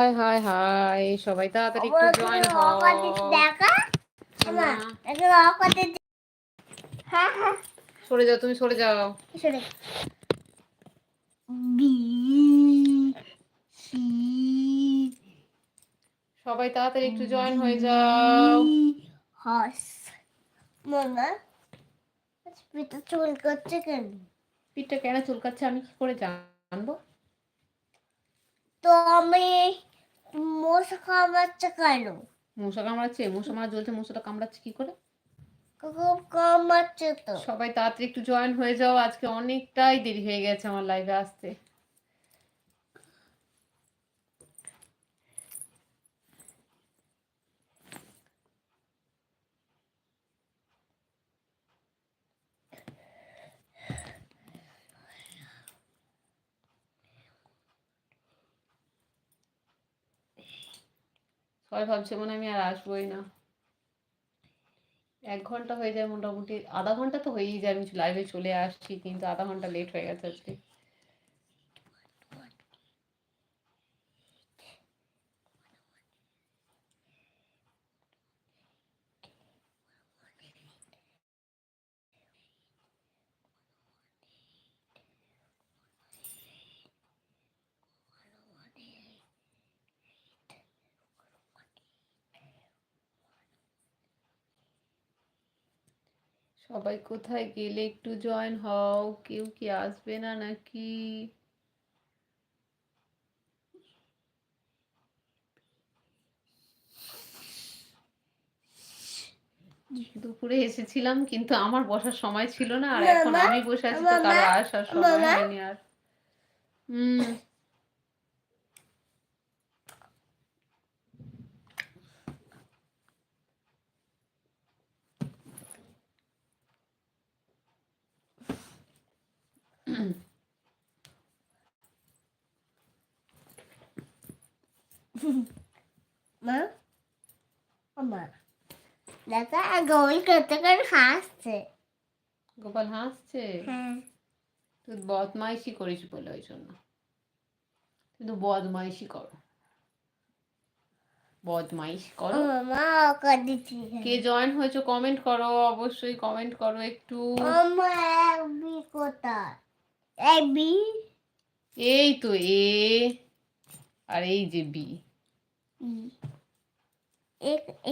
High high high. সবাই তাড়াতাড়ি একটু জয়েন এখন অকাতে হ্যাঁ। হ্যাঁ সরে যাও তুমি সরে যাও। সরে। সবাই তাড়াতাড়ি একটু জয়েন হয়ে যাও। হস। মামা কেন? পিঠটা কেন চুলকাচ্ছে? আমি কি করে জানব? তো আমি মশা কামড়াচ্ছে কেন? মশা কামড়াচ্ছে মশা মারা জ্বলছে মশাটা কামড়াচ্ছে কি করে? খুব কামড়াচ্ছে তো। সবাই তাড়াতাড়ি একটু জয়েন হয়ে যাও আজকে অনেকটাই দেরি হয়ে গেছে আমার লাইভে আসতে। সবাই ভাবছে মনে আমি আর আসবোই না। এক ঘণ্টা হয়ে যায় মোটামুটি, আধা ঘণ্টা তো হয়েই যায়, আমি লাইভে চলে আসছি, কিন্তু আধা ঘণ্টা লেট হয়ে গেছে আজকে। সবাই কোথায় গেলে একটু জয়েন হও? কেউ কি আসবে না নাকি? দুপুরে এসেছিলাম কিন্তু আমার বসার সময় ছিল না আর এখন আমি বসে আছি তো কারও আসার সময়। হয়নি আর। হুম। মা মা দেখা গোল করতে করে হাসছে গোপাল হাসছে তুই বদমাইশি করিস বলে ওই জন্য কিন্তু বদমাইশি করো বদমাইশি করো দিচ্ছি কে জয়েন হয়েছে কমেন্ট করো অবশ্যই কমেন্ট করো একটু মামা এক বি কোথায় বি এই তো এ আর এই যে বি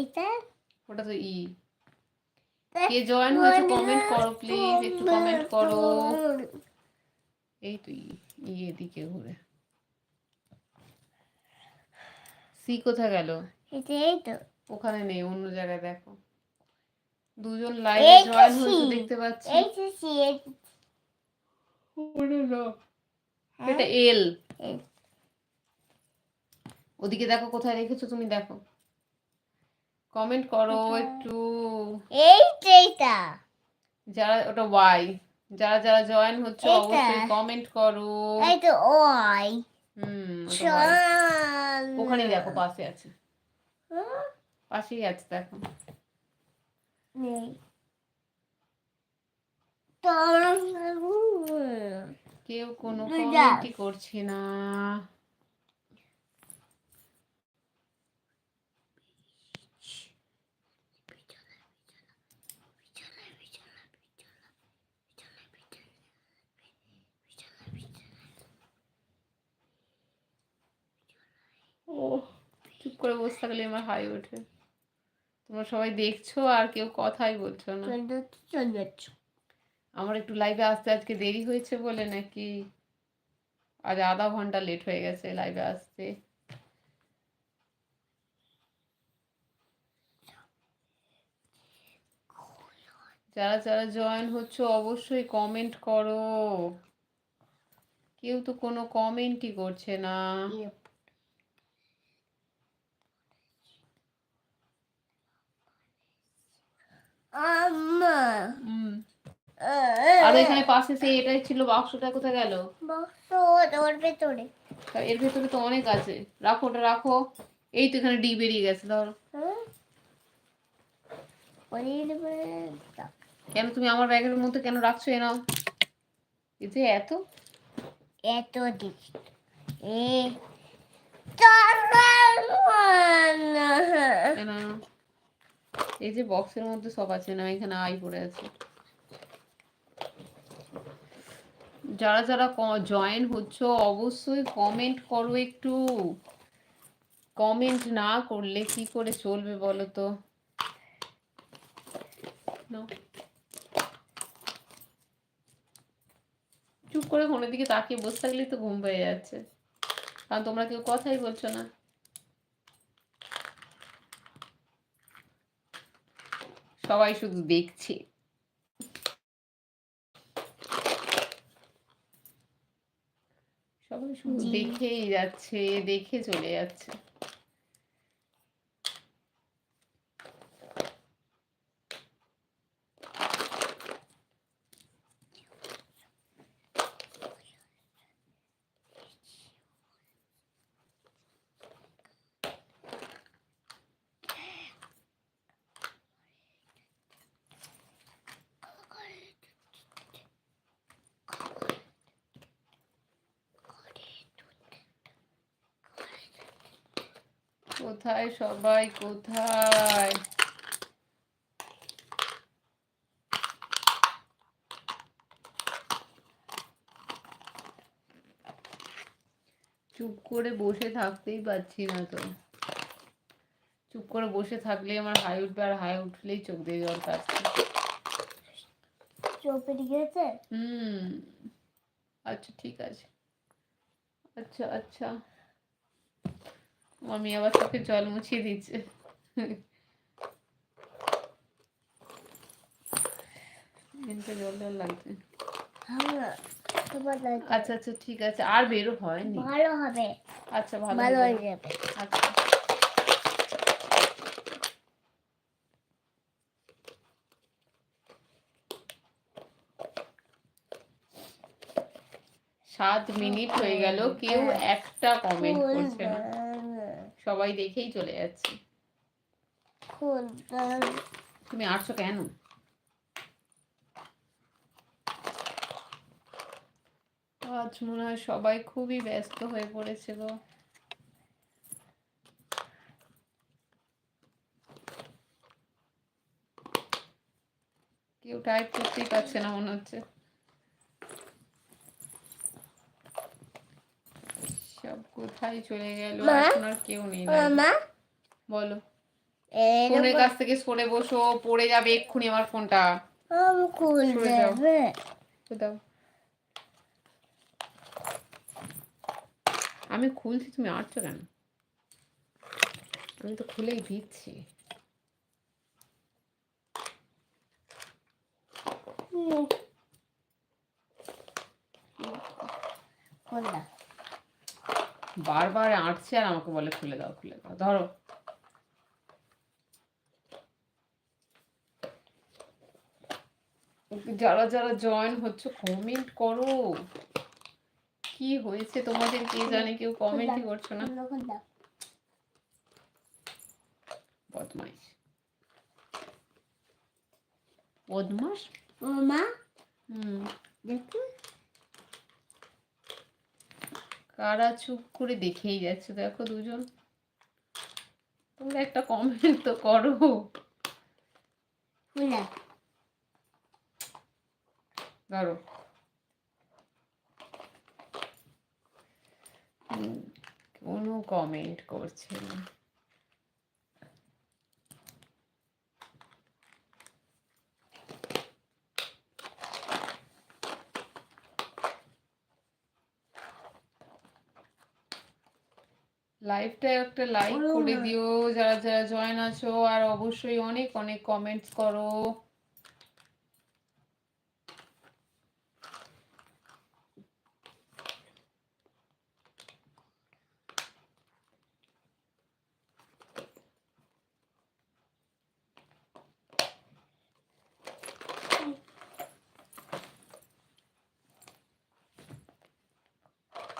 এটা? ওটা তো ই কে জয়েন হয়েছে কমেন্ট করো প্লিজ একটু কমেন্ট করো। এই তো ই ই এদিকে ঘুরে। সি কোথায় গেল? এই তো। ওখানে নেই অন্য জায়গায় দেখো। দুজন লাইভে জয়েন হয়েছে দেখতে পাচ্ছি। এই সি এটা এল ওদিকে দেখো কোথায় রেখেছো তুমি দেখো। কমেন্ট করো একটু। এই যে যারা ওটা ওয়াই যারা যারা জয়েন হচ্ছে অবশ্যই কমেন্ট করো। এই তো ওয়াই হুম ওখানেই দেখো পাশে আছে। হুম, পাশেই আছে দেখো। নেই। কেউ কোনো কমেন্টই করছে না। ও চুপ করে বসে থাকলে আমার হাই ওঠে। তোমরা সবাই দেখছ আর কেউ কথাই বলছো না। চল চল যাচ্ছ আমার একটু লাইভে আসতে আজকে দেরি হয়েছে বলে নাকি আজ আধা ঘণ্টা লেট হয়ে গেছে লাইভে আসতে। যারা যারা জয়েন হচ্ছে অবশ্যই কমেন্ট করো। কেউ তো কোনো কমেন্টই করছে না। আম্মা। হুম। আর এখানে পাশে সেই এটাই ছিল বাক্সটা কোথায় গেল? বক্স ওর ভেতরে। এর ভেতরে তো অনেক আছে। রাখো ওটা রাখো। এই তো এখানে ডি বেরিয়ে গেছে ধরো। কেন তুমি আমার ব্যাগের মধ্যে কেন রাখছো এ নাও? এই যে এত? এত দিস এ এই যে বক্সের মধ্যে সব আছে না এখানে আই পড়ে আছে। যারা যারা জয়েন হচ্ছ, অবশ্যই কমেন্ট করো একটু। কমেন্ট না করলে কি করে চলবে বলো তো? চুপ করে ফোনের দিকে তাকিয়ে বসে থাকলেই তো ঘুম পেয়ে যাচ্ছে। কারণ তোমরা কেউ কথাই বলছো না। সবাই শুধু দেখছে সবাই শুধু জি। দেখেই যাচ্ছে দেখে চলে যাচ্ছে। কোথায়? সবাই কোথায়? চুপ করে বসে থাকতেই পারছি না তো। চুপ করে বসে থাকলে আমার হাই উঠবে আর হাই উঠলেই চোখ দিয়ে জল কাটছে। চোপেট গেছে? হুম। আচ্ছা ঠিক আছে। আচ্ছা আচ্ছা। মামি আবার চোখে জল মুছিয়ে দিচ্ছে। জল জল লাগছে হ্যাঁ তোমার লাগবে। আচ্ছা আচ্ছা ঠিক আছে। আর বেরো হয়নি। ভালো হবে। আচ্ছা ভালো ভালো হয়ে যাবে। আচ্ছা। সাত মিনিট হয়ে গেল। কেউ একটা কমেন্ট করছে না। সবাই দেখেই চলে যাচ্ছে। তুমি আটশো কেন? আজ মনে হয় সবাই খুবই ব্যস্ত হয়ে পড়েছে গো। কেউ টাইপ করতেই পারছে না মনে হচ্ছে। সব কোথায় চলে গেল? এখন আর কেউ নেই মামা বলো। ফোনের কাছ থেকে সরে বসো পড়ে যাবে এক্ষুনি আমার ফোনটা। সরে যাও। দাও আমি খুলছি তুমি আটছো কেন? আমি তো খুলেই দিচ্ছি। কোনটা বারবার আঁটছে আর আমাকে বলে খুলে দাও খুলে দাও। ধরো। যারা যারা জয়েন হচ্ছে কমেন্ট করো। কি হয়েছে তোমাদের কে জানে কেউ কমেন্টই করছ না। বদমাইশ। বদমাস মামা হুম। দেখুন। কারা চুপ করে দেখেই যাচ্ছে দেখো দুজন। তোমরা একটা কমেন্ট তো করো। ধরো। কোনো কমেন্ট করছে না। লাইভটা একটা লাইক করে দিও। যারা যারা জয়েন আছো আর অবশ্যই অনেক অনেক কমেন্টস করো।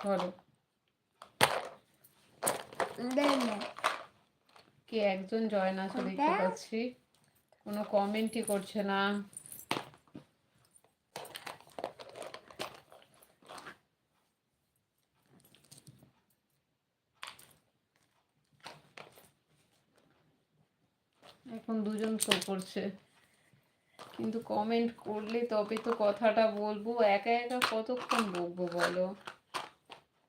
ধরো। কে একজন জয় না দেখতে পাচ্ছি। কোনো কমেন্টই করছে না। এখন দুজন শো করছে। কিন্তু কমেন্ট করলে তবে তো কথাটা বলব। একা একা কতক্ষণ বকবো বলো?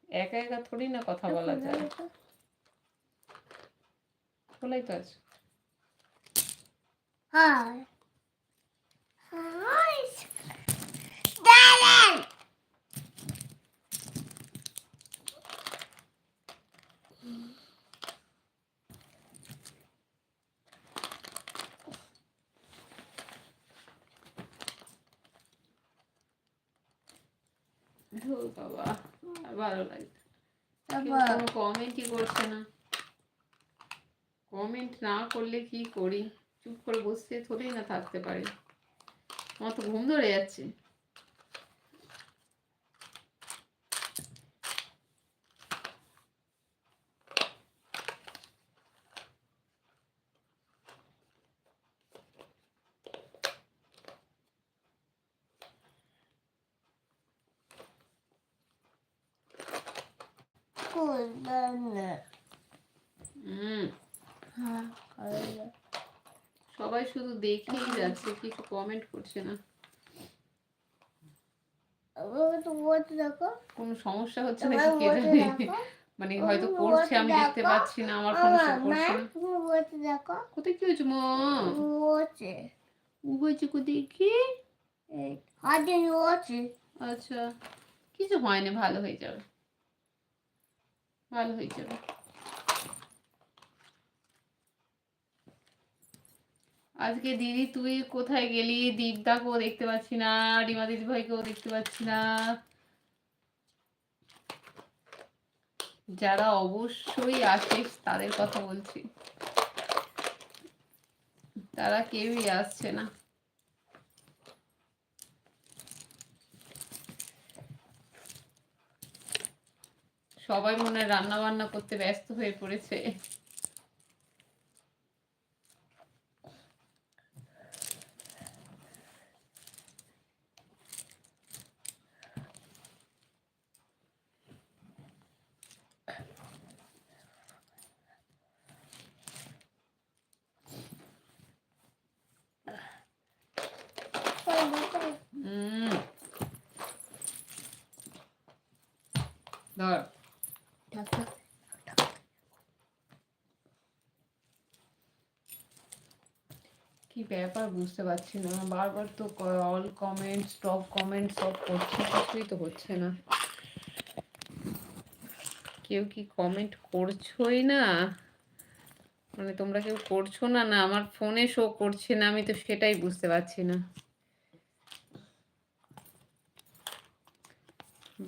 একা একা থোড়ি না কথা বলা যায়। খোলাই তো আছে Hi. Hi. Darren. ধুর বাবা ভালো লাগে কেউ বাবা কোনো কমেন্টই করছে না কমেন্ট না করলে কি করি? চুপ করে বসে থোড়েই না থাকতে পারি। আমার তো ঘুম ধরে যাচ্ছে. হুম। Ha, সবাই শুধু দেখেই যাচ্ছে কিছু কমেন্ট করছে না। কোনো সমস্যা হচ্ছে নাকি কে জানে মানে হয়তো করছে আমি দেখতে পাচ্ছি না আমার কোনো করছে না। কোথায় কি হয়েছে মা? ও হয়েছে কোথায় কি? হাতে আচ্ছা কিছু হয়নি ভালো হয়ে যাবে। ভালো হয়ে যাবে। আজকে দিদি, তুই কোথায় গেলি? দীপদাকেও দেখতে পাচ্ছি না, রিমা দিদি ভাইকেও দেখতে পাচ্ছি না। যারা অবশ্যই আসে তাদের কথা বলছি। তারা কেউই আসছে না। সবাই মনে হয় রান্না বান্না করতে ব্যস্ত হয়ে পড়েছে হুম ধর কি ব্যাপার বুঝতে পারছি না। বারবার তো অল কমেন্ট স্টপ কমেন্ট সব করছি, কিছুই তো হচ্ছে না। কেউ কি কমেন্ট করছোই না? মানে তোমরা কেউ করছ না? না, আমার ফোনে শো করছে না, আমি তো সেটাই বুঝতে পারছি না।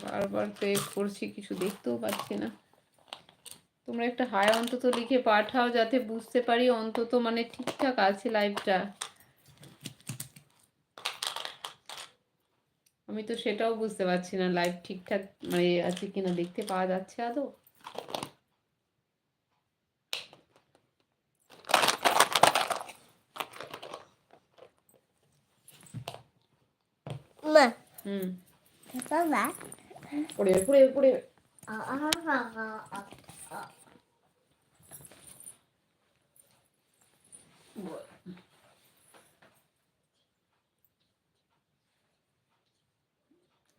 বারবার তো এ করছি, কিছু দেখতেও পাচ্ছি না। তোমরা একটা হাই অন্তত লিখে পাঠাও যাতে বুঝতে পারি অন্তত মানে ঠিকঠাক আছে লাইভটা আমি তো সেটাও বুঝতে পারছি না লাইভ ঠিকঠাক মানে আছে কিনা দেখতে পাওয়া যাচ্ছে আদৌ মা। হুম। বাবা। পড়ে যাবে, পড়ে যাবে, পড়ে যাবে।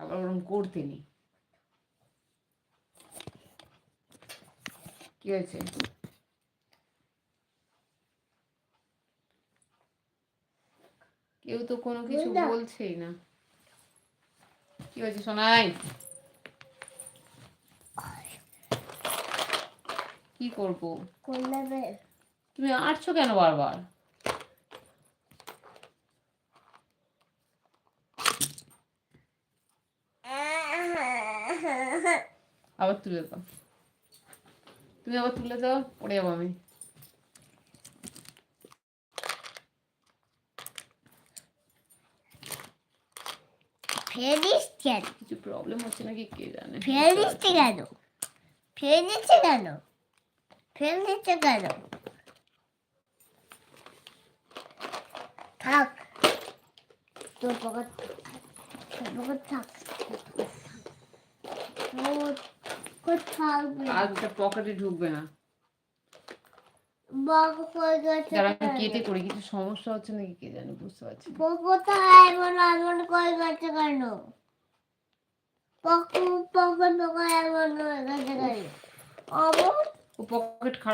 আবার ওরকম করতে নেই কি হয়েছে? কেউ তো কোনো কিছু বলছেই না। কি হয়েছে সোনাই? কি করব? তুমি আটছো কেন বারবার? আবার তুলে দাও। তুমি আবার তুলে দাও পড়ে যাব আমি। কেন কিছু প্রবলেম হচ্ছে নাকি কে জানে? ফেল দিচ্ছে কেন? ফেল দিচ্ছে কেন? ফেল দিচ্ছে কেন? থাক। তোর পকেট তোর পকেট থাক। আর পকেটে ঢুকবে না। যারা কেটে করে কিছু সমস্যা হচ্ছে নাকি কে জানে বুঝতে পারছি। কোথায়? এমন এমন কই গেছে কেন? পকু পকু দোকান এমন হয়ে গেছে কেন? ও পকেট খারাপ